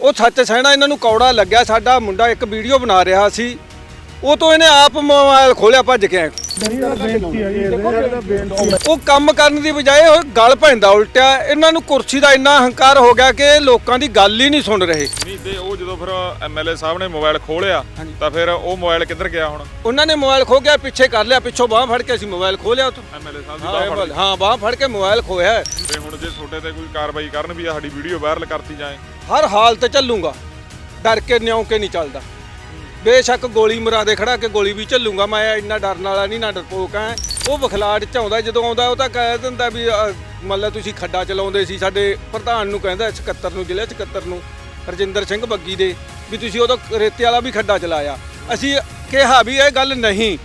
ਉਹ ਸੱਚ ਸਹਿਣਾ ਇਹਨਾਂ ਨੂੰ ਕੌੜਾ ਲੱਗਿਆ ਸਾਡਾ ਮੁੰਡਾ ਇੱਕ ਵੀਡੀਓ ਬਣਾ ਰਿਹਾ ਸੀ। ਉਹ ਤੋਂ ਇਹਨੇ ਆਪ ਮੋਬਾਈਲ ਖੋਲਿਆ ਭੱਜ ਕੇ। ਉਹ ਕੰਮ ਕਰਨ ਦੀ ਬਜਾਏ ਉਹ ਗਲ ਪੈਂਦਾ ਉਲਟਿਆ। ਇਹਨਾਂ ਨੂੰ ਕੁਰਸੀ ਦਾ ਇੰਨਾ ਹੰਕਾਰ ਹੋ ਗਿਆ ਕਿ ਲੋਕਾਂ ਦੀ ਗੱਲ ਹੀ ਨਹੀਂ ਸੁਣ ਰਹੇ। ਨਹੀਂ ਤੇ ਉਹ ਜਦੋਂ ਫਿਰ ਐਮਐਲਏ ਸਾਹਿਬ ਨੇ ਮੋਬਾਈਲ ਖੋਲਿਆ ਤਾਂ ਫਿਰ ਉਹ ਮੋਬਾਈਲ ਕਿੱਧਰ ਗਿਆ ਹੁਣ? ਉਹਨਾਂ ਨੇ ਮੋਬਾਈਲ ਖੋ ਗਿਆ ਪਿੱਛੇ ਕਰ ਲਿਆ ਪਿੱਛੋਂ ਬਾਹ ਫੜ ਕੇ ਅਸੀਂ ਮੋਬਾਈਲ ਖੋਲਿਆ ਉੱਥੋਂ। ਐਮਐਲਏ ਸਾਹਿਬ ਦੀ ਹਾਂ ਬਾਹ ਫੜ ਬੋਲ- ਹਾਂ ਬਾਹ ਫੜ ਕੇ ਮੋਬਾਈਲ ਖੋਇਆ। ਤੇ ਹੁਣ ਜੇ ਛੋਟੇ ਤੇ ਕੋਈ ਕਾਰਵਾਈ ਕਰਨ ਵੀ ਆ ਸਾਡੀ ਵੀਡੀਓ ਵਾਇਰਲ ਕਰਤੀ ਜਾਏ ਹਰ ਹਾਲਤ ਚੱਲੂਗਾ। ਡਰ ਕੇ ਨਿਉ ਕੇ ਨਹੀਂ ਚੱਲਦਾ। ਬੇਸ਼ੱਕ ਗੋਲੀ ਮਰਾ ਦੇ ਖੜਾ ਕੇ ਗੋਲੀ ਵੀ ਚੱਲੂਗਾ। ਮੈਂ ਇੰਨਾ ਡਰਨ ਵਾਲਾ ਨਹੀਂ ਨਾ ਡਰਪੋਕ ਆ ਉਹ ਬਖਲਾੜ ਚ ਆਉਂਦਾ ਜਦੋਂ ਆਉਂਦਾ ਉਹ ਤਾਂ ਕਹਿ ਦਿੰਦਾ ਵੀ ਅਹ, ਤੁਸੀਂ ਖੱਡਾ ਚਲਾਉਂਦੇ ਸੀ ਸਾਡੇ ਪ੍ਰਧਾਨ ਨੂੰ ਕਹਿੰਦਾ 76 ਨੂੰ ਜ਼ਿਲ੍ਹੇ 76 ਨੂੰ ਰਜਿੰਦਰ ਸਿੰਘ ਬੱਗੀ ਦੇ ਵੀ ਤੁਸੀਂ ਉਦੋਂ ਰੇਤੇ ਵਾਲਾ ਵੀ ਖੱਡਾ ਚਲਾਇਆ। ਅਸੀਂ ਕਿਹਾ ਵੀ ਇਹ ਗੱਲ ਨਹੀਂ।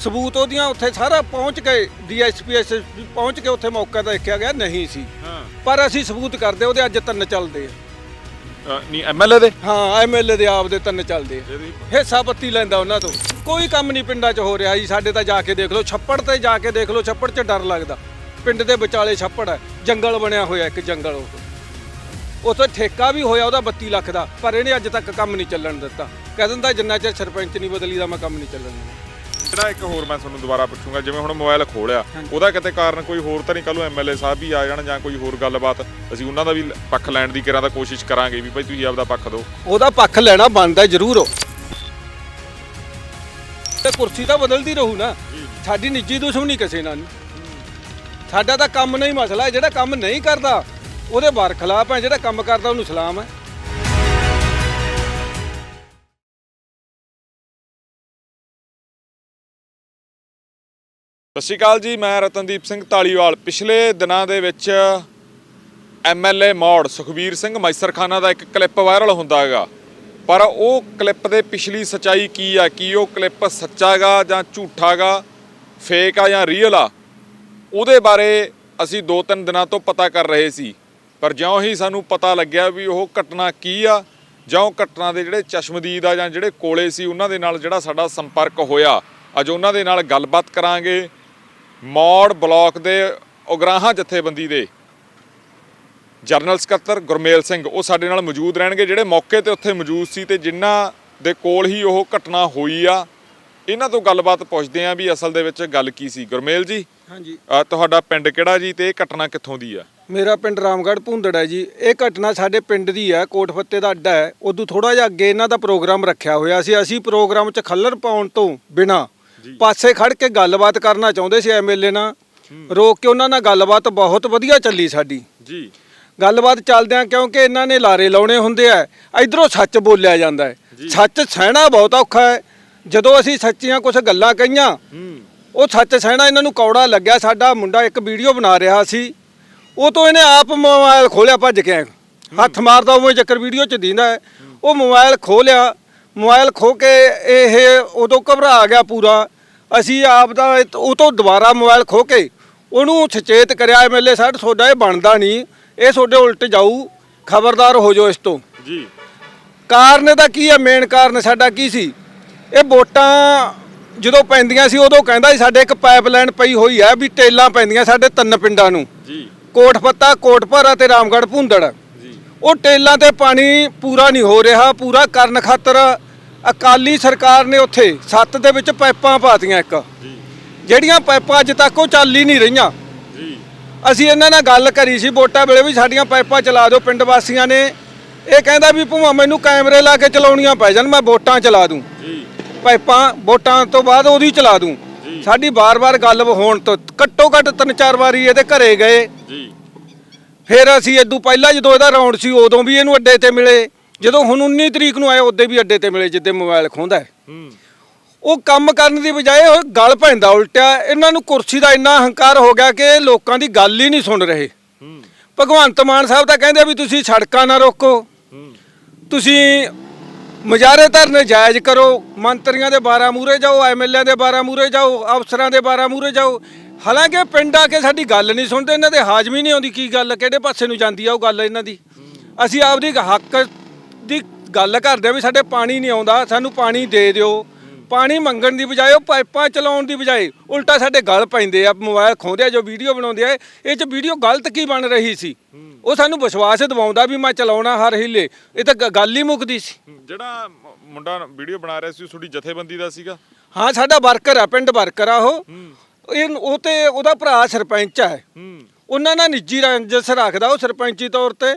ਸਬੂਤ ਉਹਦੀਆਂ ਉੱਥੇ ਸਾਰਾ ਪਹੁੰਚ ਕੇ ਡੀਐਸਪੀਐਸ ਪਹੁੰਚ ਕੇ ਉੱਥੇ ਮੌਕਾ ਤਾਂ ਦੇਖਿਆ ਗਿਆ ਨਹੀਂ ਸੀ। ਹਾਂ। ਪਰ ਅਸੀਂ ਸਬੂਤ ਕਰਦੇ ਉਹਦੇ ਅੱਜ ਤਿੰਨ ਚੱਲਦੇ ਆ। ਨਹੀਂ ਐਮਐਲਏ ਦੇ? ਹਾਂ ਐਮਐਲਏ ਦੇ ਆਪ ਦੇ ਤਿੰਨ ਚੱਲਦੇ ਆ। ਹਿੱਸਾ ਪੱਤੀ ਲੈਂਦਾ ਉਹਨਾਂ ਤੋਂ। ਕੋਈ ਕੰਮ ਨਹੀਂ ਪਿੰਡਾਂ 'ਚ ਹੋ ਰਿਹਾ ਜੀ ਸਾਡੇ ਤਾਂ ਜਾ ਕੇ ਦੇਖ ਲਓ ਛੱਪੜ ਤੇ ਜਾ ਕੇ ਦੇਖ ਲਓ ਛੱਪੜ 'ਚ ਡਰ ਲੱਗਦਾ। ਪਿੰਡ ਦੇ ਵਿਚਾਲੇ ਛੱਪੜ ਹੈ ਜੰਗਲ ਬਣਿਆ ਹੋਇਆ ਇੱਕ ਜੰਗਲ ਉਹ। ਉੱਥੇ ਠੇਕਾ ਵੀ ਹੋਇਆ ਉਹਦਾ 32 ਲੱਖ ਦਾ ਪਰ ਇਹਨੇ ਅੱਜ ਤੱਕ ਕੰਮ ਨਹੀਂ ਚੱਲਣ ਦਿੱਤਾ। ਕਹਿ ਦਿੰਦਾ ਜਿੰਨਾ ਚਿਰ ਸਰਪੰਚ ਨਹੀਂ ਬਦਲੀ ਦਾ ਮੈਂ ਕੰਮ ਨਹੀਂ ਚੱਲਣ ਦਿੰਦਾ। ਜਿਹੜਾ ਇੱਕ ਹੋਰ ਮੈਂ ਤੁਹਾਨੂੰ ਦੁਬਾਰਾ ਪੁੱਛੂੰਗਾ ਜਿਵੇਂ ਹੁਣ ਮੋਬਾਈਲ ਖੋਲਿਆ ਉਹਦਾ ਕਿਤੇ ਕਾਰਨ ਕੋਈ ਹੋਰ ਤਾਂ ਨਹੀਂ? ਕੱਲ ਨੂੰ ਐਮਐਲਏ ਸਾਹਿਬ ਵੀ ਆ ਜਾਣ ਜਾਂ ਕੋਈ ਹੋਰ ਗੱਲਬਾਤ ਅਸੀਂ ਉਹਨਾਂ ਦਾ ਵੀ ਪੱਖ ਲੈਣ ਦੀ ਕਿਰਾਂ ਦਾ ਕੋਸ਼ਿਸ਼ ਕਰਾਂਗੇ ਵੀ ਭਾਈ ਤੁਸੀਂ ਆਪਦਾ ਪੱਖ ਦਿਓ। ਉਹਦਾ ਪੱਖ ਲੈਣਾ ਬਣਦਾ ਜ਼ਰੂਰ। ਉਹ ਤੇ ਕੁਰਸੀ ਤਾਂ ਬਦਲਦੀ ਰਹੂ ਨਾ। ਸਾਡੀ ਨਿੱਜੀ ਦੁਸ਼ਮਣੀ ਕਿਸੇ ਨਾਲ। ਨਹੀਂ ਸਾਡਾ ਤਾਂ ਕੰਮ ਨਹੀਂ ਮਸਲਾ ਹੈ, ਜਿਹੜਾ ਕੰਮ ਨਹੀਂ ਕਰਦਾ ਉਹਦੇ ਬਾਰ ਖਿਲਾਫ ਹੈ ਜਿਹੜਾ ਕੰਮ ਕਰਦਾ ਉਹਨੂੰ ਸਲਾਮ ਹੈ। ਸਤਿ ਸ਼੍ਰੀ ਅਕਾਲ ਜੀ, ਮੈਂ ਰਤਨਦੀਪ ਸਿੰਘ ਢਾਲੀਵਾਲ ਪਿਛਲੇ ਦਿਨਾਂ ਦੇ ਵਿੱਚ ਐਮਐਲਏ ਮੌੜ ਸੁਖਬੀਰ ਸਿੰਘ ਮੈਸਰਖਾਨਾ ਦਾ ਇੱਕ ਕਲਿੱਪ ਵਾਇਰਲ ਹੁੰਦਾ ਹੈਗਾ ਪਰ ਉਹ ਕਲਿੱਪ ਦੇ ਪਿਛਲੀ ਸਚਾਈ ਕੀ ਆ? ਕੀ ਉਹ ਕਲਿੱਪ ਸੱਚਾਗਾ ਜਾਂ ਝੂਠਾਗਾ? ਫੇਕ ਆ ਜਾਂ ਰੀਅਲ ਆ? ਉਹਦੇ ਬਾਰੇ ਅਸੀਂ ਦੋ ਤਿੰਨ ਦਿਨਾਂ ਤੋਂ ਪਤਾ ਕਰ ਰਹੇ ਸੀ। ਪਰ ਜਿਉਂ ਹੀ ਸਾਨੂੰ ਪਤਾ ਲੱਗਿਆ ਵੀ ਉਹ ਘਟਨਾ ਕੀ ਆ ਜਾਂ ਉਹ ਘਟਨਾ ਦੇ ਜਿਹੜੇ ਚਸ਼ਮਦੀਦ ਆ ਜਾਂ ਜਿਹੜੇ ਕੋਲੇ ਸੀ, ਉਹਨਾਂ ਦੇ ਨਾਲ ਜਿਹੜਾ ਸਾਡਾ ਸੰਪਰਕ ਹੋਇਆ, ਅੱਜ ਉਹਨਾਂ ਦੇ ਨਾਲ ਗੱਲਬਾਤ ਕਰਾਂਗੇ। ਮੌੜ ਬਲਾਕ ਦੇ ਉਗਰਾਹਾਂ ਜਥੇਬੰਦੀ ਦੇ ਜਰਨਲ ਸਕੱਤਰ ਗੁਰਮੇਲ ਸਿੰਘ ਉਹ ਸਾਡੇ ਨਾਲ ਮੌਜੂਦ ਰਹਿਣਗੇ ਜਿਹੜੇ ਮੌਕੇ ਤੇ ਉੱਥੇ ਮੌਜੂਦ ਸੀ ਤੇ ਜਿਨ੍ਹਾਂ ਦੇ ਕੋਲ ਹੀ ਉਹ ਘਟਨਾ ਹੋਈ ਆ। ਇਹਨਾਂ ਤੋਂ ਗੱਲਬਾਤ ਪੁੱਛਦੇ ਆਂ ਵੀ ਅਸਲ ਦੇ ਵਿੱਚ ਗੱਲ ਕੀ ਸੀ। ਗੁਰਮੇਲ ਜੀ ਹਾਂਜੀ। ਤੁਹਾਡਾ ਪਿੰਡ ਕਿਹੜਾ ਜੀ ਤੇ ਇਹ ਘਟਨਾ ਕਿੱਥੋਂ ਦੀ ਆ? ਮੇਰਾ ਪਿੰਡ ਰਾਮਗੜ੍ਹ ਭੁੰਦੜ ਹੈ ਜੀ। ਇਹ ਘਟਨਾ ਸਾਡੇ ਪਿੰਡ ਦੀ ਹੈ ਕੋਟ ਫੱਤੇ ਦਾ ਅੱਡਾ ਹੈ। ਉਦੋਂ ਥੋੜਾ ਜਿਹਾ ਅੱਗੇ ਇਹਨਾਂ ਦਾ ਪ੍ਰੋਗਰਾਮ ਰੱਖਿਆ ਹੋਇਆ ਸੀ। ਅਸੀਂ ਪ੍ਰੋਗਰਾਮ 'ਚ ਖੱਲਰ ਪਾਉਣ ਤੋਂ ਬਿਨਾ ਪਾਸੇ ਖੜ ਕੇ ਗੱਲਬਾਤ ਕਰਨਾ ਚਾਹੁੰਦੇ ਸੀ ਐਮਐਲਏ ਨਾਲ। ਰੋਕ ਕੇ ਉਹਨਾਂ ਨਾਲ ਗੱਲਬਾਤ ਬਹੁਤ ਵਧੀਆ ਚੱਲੀ ਸਾਡੀ। ਜੀ। ਗੱਲਬਾਤ ਚੱਲਦਿਆਂ ਕਿਉਂਕਿ ਇਹਨਾਂ ਨੇ ਲਾਰੇ ਲਾਉਣੇ ਹੁੰਦੇ ਆ ਇਧਰੋਂ ਸੱਚ ਬੋਲਿਆ ਜਾਂਦਾ ਹੈ। ਸੱਚ ਸਹਿਣਾ ਬਹੁਤ ਔਖਾ ਹੈ। ਜਦੋਂ ਅਸੀਂ ਸੱਚੀਆਂ ਕੁਝ ਗੱਲਾਂ ਕਹੀਆਂ ਉਹ ਸੱਚ ਸਹਿਣਾ ਇਹਨਾਂ ਨੂੰ ਕੌੜਾ ਲੱਗਿਆ। ਸਾਡਾ ਮੁੰਡਾ ਇੱਕ ਵੀਡੀਓ ਬਣਾ ਰਿਹਾ ਸੀ। ਉਹ ਤੋਂ ਇਹਨੇ ਆਪ ਮੋਬਾਈਲ ਖੋਲਿਆ ਭੱਜ ਕੇ। ਹੱਥ ਮਾਰਦਾ ਉਹ ਚੱਕਰ ਵੀਡੀਓ ਚ ਦਿੰਦਾ ਉਹ ਮੋਬਾਈਲ ਖੋਲਿਆ ਮੋਬਾਈਲ ਖੋ ਕੇ ਇਹ ਉਦੋਂ ਘਬਰਾ ਗਿਆ ਪੂਰਾ। ਅਸੀਂ ਆਪ ਦਾ ਉਹ ਤੋਂ ਦੁਬਾਰਾ ਮੋਬਾਈਲ ਖੋ ਕੇ ਉਹਨੂੰ ਸੁਚੇਤ ਕਰਿਆ ਐਮਐਲਏ ਸਾਹਿਬ ਤੁਹਾਡਾ ਇਹ ਬਣਦਾ ਨਹੀਂ। ਇਹ ਤੁਹਾਡੇ ਉਲਟ ਜਾਊ। ਖਬਰਦਾਰ ਹੋ ਜਾਓ ਇਸ ਤੋਂ। ਜੀ। ਕਾਰਨ ਦਾ ਕੀ ਹੈ? ਮੇਨ ਕਾਰਨ ਸਾਡਾ ਕੀ ਸੀ? ਇਹ ਵੋਟਾਂ ਜਦੋਂ ਪੈਂਦੀਆਂ ਸੀ ਉਦੋਂ ਕਹਿੰਦਾ ਸੀ ਸਾਡੇ ਇੱਕ ਪਾਈਪਲਾਈਨ ਪਈ ਹੋਈ ਹੈ ਵੀ ਟੇਲਾਂ ਪੈਂਦੀਆਂ ਸਾਡੇ ਤਿੰਨ ਪਿੰਡਾਂ ਨੂੰ। ਜੀ। ਕੋਟਫੱਤਾ ਕੋਟਪਰਾ ਤੇ ਰਾਮਗੜ੍ਹ ਭੁੰਦੜ। ਉਹ ਟੇਲਾਂ ਤੇ ਪਾਣੀ ਪੂਰਾ ਨਹੀਂ ਹੋ ਰਿਹਾ ਪੂਰਾ ਕਰਨ ਖਾਤਰ ਅਕਾਲੀ ਸਰਕਾਰ ਨੇ ਉੱਥੇ ਸੱਤ ਦੇ ਵਿੱਚ ਪਾਈਪਾਂ ਪਾਤੀਆਂ ਇੱਕ। ਜਿਹੜੀਆਂ ਪਾਈਪਾਂ ਅੱਜ ਤੱਕ ਉਹ ਚੱਲ ਹੀ ਨਹੀਂ ਰਹੀਆਂ। ਅਸੀਂ ਇਹਨਾਂ ਨਾਲ ਗੱਲ ਕਰੀ ਸੀ ਵੋਟਾਂ ਵੇਲੇ ਵੀ ਸਾਡੀਆਂ ਪਾਈਪਾਂ ਚਲਾ ਦਿਓ ਪਿੰਡ ਵਾਸੀਆਂ ਨੇ। ਇਹ ਕਹਿੰਦਾ ਵੀ ਭੂਆ ਮੈਨੂੰ ਕੈਮਰੇ ਲਾ ਕੇ ਚਲਾਉਣੀਆਂ ਪੈ ਜਾਣ ਮੈਂ ਵੋਟਾਂ ਚਲਾ ਦੂੰ। ਜੀ। ਪਾਈਪਾਂ ਵੋਟਾਂ ਤੋਂ ਬਾਅਦ ਉਹਦੀ ਚਲਾ ਦੂੰ। ਸਾਡੀ ਵਾਰ-ਵਾਰ ਗੱਲ ਹੋਣ ਤੋਂ ਘੱਟੋ ਘੱਟ ਤਿੰਨ ਚਾਰ ਵਾਰੀ ਇਹਦੇ ਘਰੇ ਗਏ। ਜੀ। ਫਿਰ ਅਸੀਂ ਇਦੋਂ ਪਹਿਲਾਂ ਜਦੋਂ ਇਹਦਾ ਰਾਉਂਡ ਸੀ ਉਦੋਂ ਵੀ ਇਹਨੂੰ ਅੱਡੇ ਤੇ ਮਿਲੇ। ਜਦੋਂ ਹੁਣ 19 ਤਰੀਕ ਨੂੰ ਆਏ ਉਦੋਂ ਵੀ ਅੱਡੇ ਤੇ ਮਿਲੇ ਜਿੱਦੇ ਮੋਬਾਈਲ ਖੋਂਦਾ ਉਹ ਕੰਮ ਕਰਨ ਦੀ ਬਜਾਏ ਉਹ ਗਲ ਪੈਂਦਾ ਉਲਟਿਆ ਇਹਨਾਂ ਨੂੰ ਕੁਰਸੀ ਦਾ ਇੰਨਾ ਹੰਕਾਰ ਹੋ ਗਿਆ ਕਿ ਲੋਕਾਂ ਦੀ ਗੱਲ ਹੀ ਨਹੀਂ ਸੁਣ ਰਹੇ। ਭਗਵੰਤ ਮਾਨ ਸਾਹਿਬ ਤਾਂ ਕਹਿੰਦੇ ਵੀ ਤੁਸੀਂ ਸੜਕਾਂ ਨਾ ਰੋਕੋ। ਤੁਸੀਂ ਮੁਜ਼ਾਹਰੇ ਧਰਨੇ ਜਾਇਜ਼ ਕਰੋ। ਮੰਤਰੀਆਂ ਦੇ 12 ਮੂਰੇ ਜਾਓ ਐਮਐਲਏ ਦੇ 12 ਮੂਰੇ ਜਾਓ ਅਫਸਰਾਂ ਦੇ 12 ਮੂਰੇ ਜਾਓ। ਹਾਲਾਂਕਿ ਪਿੰਡ ਆ ਕੇ ਸਾਡੀ ਗੱਲ ਨਹੀਂ ਸੁਣਦੇ ਇਹਨਾਂ ਦੇ ਹਾਜ਼ਮੀ ਨਹੀਂ ਆਉਂਦੀ ਕੀ ਗੱਲ ਕਿਹੜੇ ਪਾਸੇ ਨੂੰ ਜਾਂਦੀ ਆ ਉਹ ਗੱਲ ਇਹਨਾਂ ਦੀ। ਅਸੀਂ ਆਪਦੀ ਹੱਕ ਦੀ ਗੱਲ ਕਰਦੇ ਆ ਵੀ ਸਾਡੇ ਪਾਣੀ ਨਹੀਂ ਆਉਂਦਾ ਸਾਨੂੰ ਪਾਣੀ ਦੇ ਦਿਓ। ਪਾਣੀ ਮੰਗਣ ਦੀ ਬਜਾਏ ਉਹ ਪਾਈਪਾਂ ਚਲਾਉਣ ਦੀ ਬਜਾਏ ਉਲਟਾ ਸਾਡੇ ਗਲ ਪੈਂਦੇ ਆ ਮੋਬਾਈਲ ਖੋਂਦੇ ਆ ਜੋ ਵੀਡੀਓ ਬਣਾਉਂਦੇ ਆ ਇਹ ਚ ਵੀਡੀਓ ਗਲਤ ਕੀ ਬਣ ਰਹੀ ਸੀ? ਉਹ ਸਾਨੂੰ ਵਿਸ਼ਵਾਸ ਦਿਵਾਉਂਦਾ ਵੀ ਮੈਂ ਚਲਾਉਣਾ ਹਰ ਹੀਲੇ ਇਹ ਤਾਂ ਗ- ਗੱਲ ਹੀ ਮੁੱਕਦੀ ਸੀ। ਜਿਹੜਾ ਮੁੰਡਾ ਵੀਡੀਓ ਬਣਾ ਰਿਹਾ ਸੀ ਉਹ ਤੁਹਾਡੀ ਜਥੇਬੰਦੀ ਦਾ ਸੀਗਾ? ਹਾਂ ਸਾਡਾ ਵਰਕਰ ਆ ਪਿੰਡ ਵਰਕਰ ਆ ਉਹ। ਇਹ ਉਹ ਤੇ ਉਹਦਾ ਭਰਾ ਸਰਪੰਚ ਹੈ ਹੂੰ। ਉਹਨਾਂ ਨਾਲ ਨਿੱਜੀ ਰੰਜਸ ਰੱਖਦਾ ਉਹ ਸਰਪੰਚੀ ਤੌਰ ਤੇ।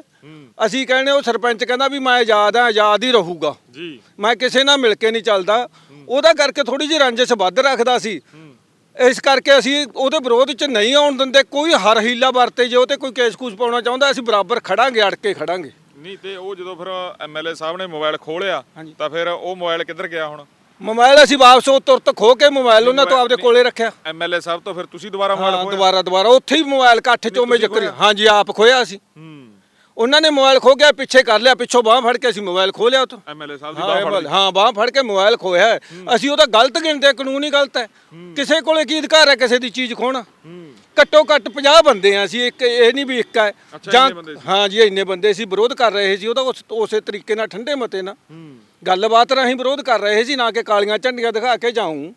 ਅਸੀਂ ਕਹਿੰਦੇ ਉਹ ਸਰਪੰਚ ਕਹਿੰਦਾ ਵੀ ਮੈਂ ਆਜ਼ਾਦ ਆ ਆਜ਼ਾਦ ਹੀ ਰਹੂਗਾ। ਜੀ। ਮੈਂ ਕਿਸੇ ਨਾਲ ਮਿਲ ਕੇ ਨਹੀਂ ਚੱਲਦਾ। ਉਹਦਾ ਕਰਕੇ ਥੋੜੀ ਜਿਹੀ ਰੰਜਸ ਵੱਧ ਰੱਖਦਾ ਸੀ। ਇਸ ਕਰਕੇ ਅਸੀਂ ਉਹਦੇ ਵਿਰੋਧ ਚ ਨਹੀਂ ਆਉਣ ਦਿੰਦੇ। ਕੋਈ ਹਰ ਹੀਲਾ ਵਰਤੇ ਜੇ ਉਹ ਤੇ ਕੋਈ ਕੇਸ ਕੂਸ ਪਾਉਣਾ ਚਾਹੁੰਦਾ ਅਸੀਂ ਬਰਾਬਰ ਖੜਾਂਗੇ ਅੜ ਕੇ ਖੜਾਂਗੇ। ਨਹੀਂ ਤੇ ਉਹ ਜਦੋਂ ਫਿਰ ਐਮਐਲਏ ਸਾਹਿਬ ਨੇ ਮੋਬਾਈਲ ਖੋਲਿਆ। ਤਾਂ ਫਿਰ ਉਹ ਮੋਬਾਈਲ ਕਿੱਧਰ ਗਿਆ ਹੁਣ? ਮੋਬਾਈਲ ਅਸੀਂ ਵਾਪਸ ਉਹ ਤੁਰਤ ਖੋ ਕੇ ਮੋਬਾਈਲ ਉਹਨਾਂ ਤੋਂ ਆਪਦੇ ਕੋਲੇ ਰੱਖਿਆ। ਐਮਐਲਏ ਸਾਹਿਬ ਤੋਂ ਫਿਰ ਤੁਸੀਂ ਦੁਬਾਰਾ ਮੋਬਾਈਲ ਹਾਂ ਖੋਇਆ ਦੁਬਾਰਾ ਦੁਬਾਰਾ। ਉੱਥੇ ਹੀ ਮੋਬਾਈਲ ਇਕੱਠ ਚੋਂ ਮੈਂ ਤੁਸੀਂ ਜ਼ਿਕਰ? ਹਾਂਜੀ ਆਪ ਖੋਇਆ ਸੀ ਹੂੰ। ਉਹਨਾਂ ਨੇ ਮੋਬਾਈਲ ਖੋ ਗਿਆ ਪਿੱਛੇ ਕਰ ਲਿਆ ਪਿੱਛੋਂ ਬਾਹ ਫੜ ਕੇ ਅਸੀਂ ਮੋਬਾਈਲ ਖੋ ਲਿਆ ਉਤੋਂ ਐਮਐਲਏ ਸਾਹਿਬ ਦੀ ਬਾਹ ਫੜ ਲਈ। ਹਾਂ ਬਾਹ ਫੜ ਕੇ ਮੋਬਾਈਲ ਖੋਇਆ ਹੈ। ਅਸੀਂ ਉਹਦਾ ਗਲਤ ਗਿਣਦੇ ਹਾਂ, ਕਾਨੂੰਨ ਹੀ ਗਲਤ ਹੈ। ਕਿਸੇ ਕੋਲੇ ਕੀ ਅਧਿਕਾਰ ਹੈ ਕਿਸੇ ਦੀ ਚੀਜ਼ ਖੋਣਾ ਹੂੰ। ਘੱਟੋ ਘੱਟ 50 ਬੰਦੇ ਆ ਅਸੀਂ ਇੱਕ ਇਹ ਨਹੀਂ ਵੀ ਇੱਕ ਹੈ। ਅੱਛਾ, ਇੰਨੇ ਬੰਦੇ ਸੀ। ਹਾਂ ਜੀ ਇੰਨੇ ਬੰਦੇ ਸੀ ਵਿਰੋਧ ਕਰ ਰਹੇ ਸੀ ਉਹਦਾ ਉਸ- ਉਸੇ ਤਰੀਕੇ ਨਾਲ ਠੰਡੇ ਮਤੇ ਨਾਲ। ਹੂੰ। ਗੱਲਬਾਤ ਰਾਹੀਂ ਵਿਰੋਧ ਕਰ ਰਹੇ ਸੀ ਨਾ ਕਿ ਕਾਲੀਆਂ ਝੰਡੀਆਂ ਦਿਖਾ ਕੇ ਹੂੰ।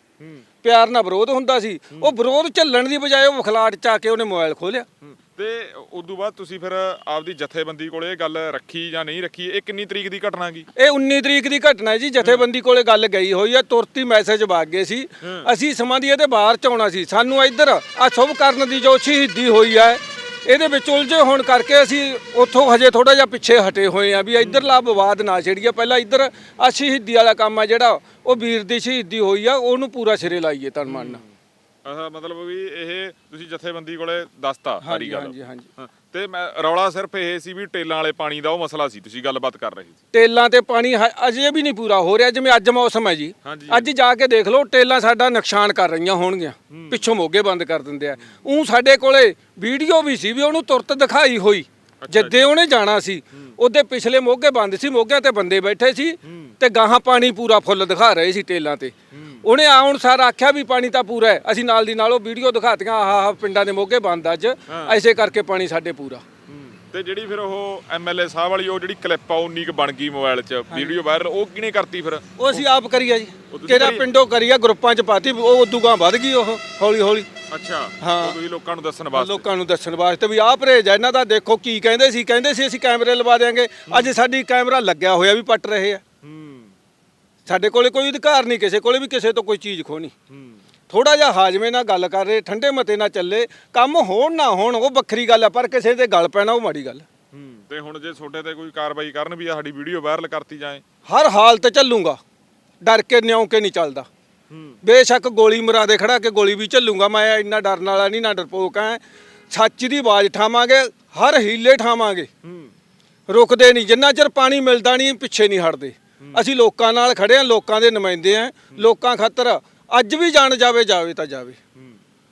ਪਿਆਰ ਨਾਲ ਵਿਰੋਧ ਹੁੰਦਾ ਸੀ। ਉਹ ਵਿਰੋਧ ਝੱਲਣ ਦੀ ਬਜਾਏ ਉਹ ਵਖਲਾਟ ਚ ਕੇ ਉਹਨੇ ਮੋਬਾਈਲ ਖੋਲਿਆ ਹੂੰ। ਤੇ ਉਦੋਂ ਬਾਅਦ ਤੁਸੀਂ ਫਿਰ ਆਪਦੀ ਜਥੇਬੰਦੀ ਕੋਲੇ ਇਹ ਗੱਲ ਰੱਖੀ ਜਾਂ ਨਹੀਂ ਰੱਖੀ ਇਹ ਕਿੰਨੀ ਤਰੀਕ ਦੀ ਘਟਨਾ ਗਈ ਇਹ 19 ਤਰੀਕ ਦੀ ਘਟਨਾ ਹੈ ਜੀ ਜਥੇਬੰਦੀ ਕੋਲੇ ਗੱਲ ਗਈ ਹੋਈ ਆ ਤੁਰਤੀ ਮੈਸੇਜ ਵਗ ਗਏ ਸੀ। ਅਸੀਂ ਸਮਾਂ ਦੀ ਇਹਦੇ ਬਾਹਰ ਚ ਆਉਣਾ ਸੀ। ਸਾਨੂੰ ਇੱਧਰ ਆ ਸ਼ੁਭ ਕਰਨ ਦੀ ਜੋ ਸ਼ਹੀਦੀ ਹੋਈ ਹੈ ਇਹਦੇ ਵਿੱਚ ਉਲਝੇ ਹੋਣ ਕਰਕੇ ਅਸੀਂ ਉੱਥੋਂ ਹਜੇ ਥੋੜਾ ਜਿਹਾ ਪਿੱਛੇ ਹਟੇ ਹੋਏ ਆ ਵੀ ਇੱਧਰਲਾ ਵਿਵਾਦ ਨਾ ਛੇੜੀਏ। ਪਹਿਲਾਂ ਇੱਧਰ ਆ ਸ਼ਹੀਦੀ ਵਾਲਾ ਕੰਮ ਆ ਜਿਹੜਾ, ਉਹ ਵੀਰ ਦੀ ਸ਼ਹੀਦੀ ਹੋਈ ਆ, ਉਹਨੂੰ ਪੂਰਾ ਸਿਰੇ ਲਾਈਏ ਤਨ ਮਨ। ਨਾਲ ਆਹ ਮਤਲਬ ਵੀ ਇਹ ਤੁਸੀਂ ਜਥੇਬੰਦੀ ਕੋਲੇ ਦੱਸਤਾ ਸਾਰੀ ਗੱਲ। ਹਾਂਜੀ ਹਾਂਜੀ। ਤੇ ਮੈਂ ਰੌਲਾ ਸਿਰਫ ਇਹ ਸੀ ਵੀ ਟੇਲਾਂ ਵਾਲੇ ਪਾਣੀ ਦਾ ਉਹ ਮਸਲਾ ਸੀ ਤੁਸੀਂ ਗੱਲਬਾਤ ਕਰ ਰਹੇ ਸੀ। ਟੇਲਾਂ ਤੇ ਪਾਣੀ ਹ- ਅਜੇ ਵੀ ਨਹੀਂ ਪੂਰਾ ਹੋ ਰਿਹਾ ਜਿਵੇਂ ਅੱਜ ਮੌਸਮ ਹੈ ਜੀ। ਹਾਂਜੀ। ਅੱਜ ਜਾ ਕੇ ਦੇਖ ਲਓ ਟੇਲਾਂ ਸਾਡਾ ਨੁਕਸਾਨ ਕਰ ਰਹੀਆਂ ਹੋਣਗੀਆਂ। ਪਿੱਛੋਂ ਮੋਗੇ ਬੰਦ ਕਰ ਦਿੰਦੇ ਆ। ਉਹ ਸਾਡੇ ਕੋਲੇ ਵੀਡੀਓ ਵੀ ਸੀ ਵੀ ਉਹਨੂੰ ਤੁਰਤ ਦਿਖਾਈ ਹੋਈ। ਜਿੱਦੇ ਉਹਨੇ ਜਾਣਾ ਸੀ ਉਹਦੇ ਪਿਛਲੇ ਮੋਗੇ ਬੰਦ ਸੀ ਮੋਗਿਆਂ ਤੇ ਬੰਦੇ ਬੈਠੇ ਸੀ ਤੇ ਗਾਹਾਂ ਪਾਣੀ ਪੂਰਾ ਫੁੱਲ ਦਿਖਾ ਰਹੇ ਸੀ ਟੇਲਾਂ ਤੇ। ਉਹਨੇ ਆਉਣ ਸਾਰ ਆਖਿਆ ਵੀ ਪਾਣੀ ਤਾਂ ਪੂਰਾ ਹੈ। ਅਸੀਂ ਨਾਲ ਦੀ ਨਾਲ ਉਹ ਵੀਡੀਓ ਦਿਖਾਤੀਆਂ ਆਹ ਆਹ ਪਿੰਡਾਂ ਦੇ ਮੋਗੇ ਬੰਦ ਅੱਜ। ਐਸੇ ਕਰਕੇ ਪਾਣੀ ਸਾਡੇ ਪੂਰਾ। ਤੇ ਜਿਹੜੀ ਫਿਰ ਉਹ ਐਮਐਲਏ ਸਾਹਿਬ ਵਾਲੀ ਉਹ ਜਿਹੜੀ ਕਲਿੱਪ ਆ ਉਨੀ ਕੁ ਬਣ ਗਈ ਮੋਬਾਈਲ 'ਚ ਵੀਡੀਓ ਵਾਇਰਲ ਉਹ ਕਿਹਨੇ ਕਰਤੀ ਫਿਰ? ਉਹ ਅਸੀਂ ਆਪ ਕਰੀਆ ਜੀ। ਤੁਸੀਂ ਕਿਹੜਾ ਕਰੀ? ਪਿੰਡੋਂ ਕਰੀਆ ਗਰੁੱਪਾਂ 'ਚ ਪਾਤੀ ਉਹ ਉਦੋਂ ਗਾਂ ਵੱਧ ਗਈ ਉਹ ਹੌਲੀ ਹੌਲੀ ਅੱਛਾ ਹਾਂ। ਉਹ ਤੁਸੀਂ ਲੋਕਾਂ ਨੂੰ ਦੱਸਣ ਵਾਸਤੇ। ਲੋਕਾਂ ਨੂੰ ਦੱਸਣ ਵਾਸਤੇ ਵੀ ਆਹ ਪਰਹੇਜ ਆ ਇਹਨਾਂ ਦਾ ਦੇਖੋ ਕੀ ਕਹਿੰਦੇ ਸੀ ਕਹਿੰਦੇ ਸੀ ਅਸੀਂ ਕੈਮਰੇ ਲਵਾ ਦੇਾਂਗੇ ਅੱਜ ਸਾਡੀ ਕੈਮਰਾ ਲੱਗਿਆ ਹੋਇਆ ਵੀ ਪੱਟ ਰਹੇ ਆ। ਹੂੰ ਸਾਡੇ ਕੋਲੇ ਕੋਈ ਅਧਿਕਾਰ ਨਹੀਂ ਕਿਸੇ ਕੋਲੇ ਵੀ ਕਿਸੇ ਤੋਂ ਕੋਈ ਚੀਜ਼ ਖੋਣੀ ਥੋੜਾ ਜਿਹਾ ਹਾਜ਼ਮੇ ਨਾਲ ਗੱਲ ਕਰ ਰਹੇ ਠੰਡੇ ਮਤੇ ਨਾਲ ਚੱਲੇ ਕੰਮ ਹੋਣ ਨਾ ਹੋਣ ਉਹ ਵੱਖਰੀ ਗੱਲ ਆ ਪਰ ਕਿਸੇ ਦੇ ਗੱਲ ਪੈਣਾ ਉਹ ਮਾੜੀ ਗੱਲ ਤੇ ਹੁਣ ਜੇ ਤੁਹਾਡੇ ਤੇ ਕੋਈ ਕਾਰਵਾਈ ਕਰਨ ਵੀ ਆ ਸਾਡੀ ਵੀਡੀਓ ਵਾਇਰਲ ਕਰਤੀ ਜਾਏ। ਹਰ ਹਾਲਤ ਚੱਲੂਗਾ ਡਰ ਕੇ ਨਿਉ ਕੇ ਨਹੀਂ ਚੱਲਦਾ। ਬੇਸ਼ੱਕ ਗੋਲੀ ਮਰਾ ਦੇ ਖੜਾ ਕੇ ਗੋਲੀ ਵੀ ਚੱਲੂਗਾ ਮੈਂ ਇੰਨਾ ਡਰਨ ਵਾਲਾ ਨਹੀਂ ਨਾ ਡਰਪੋਕ ਐ। ਸੱਚ ਦੀ ਆਵਾਜ਼ ਠਾਵਾਂਗੇ ਹਰ ਹੀਲੇ ਠਾਵਾਂਗੇ। ਰੁਕਦੇ ਨਹੀਂ ਜਿੰਨਾ ਚਿਰ ਪਾਣੀ ਮਿਲਦਾ ਨਹੀਂ ਪਿੱਛੇ ਨਹੀਂ ਹਟਦੇ। ਅਸੀਂ ਲੋਕਾਂ ਨਾਲ ਖੜੇ ਆ ਲੋਕਾਂ ਦੇ ਨੁਮਾਇੰਦੇ ਆ ਲੋਕਾਂ ਖਾਤਰ ਅੱਜ ਵੀ ਜਾਣ ਜਾਵੇ ਜਾਵੇ ਤਾਂ ਜਾਵੇ।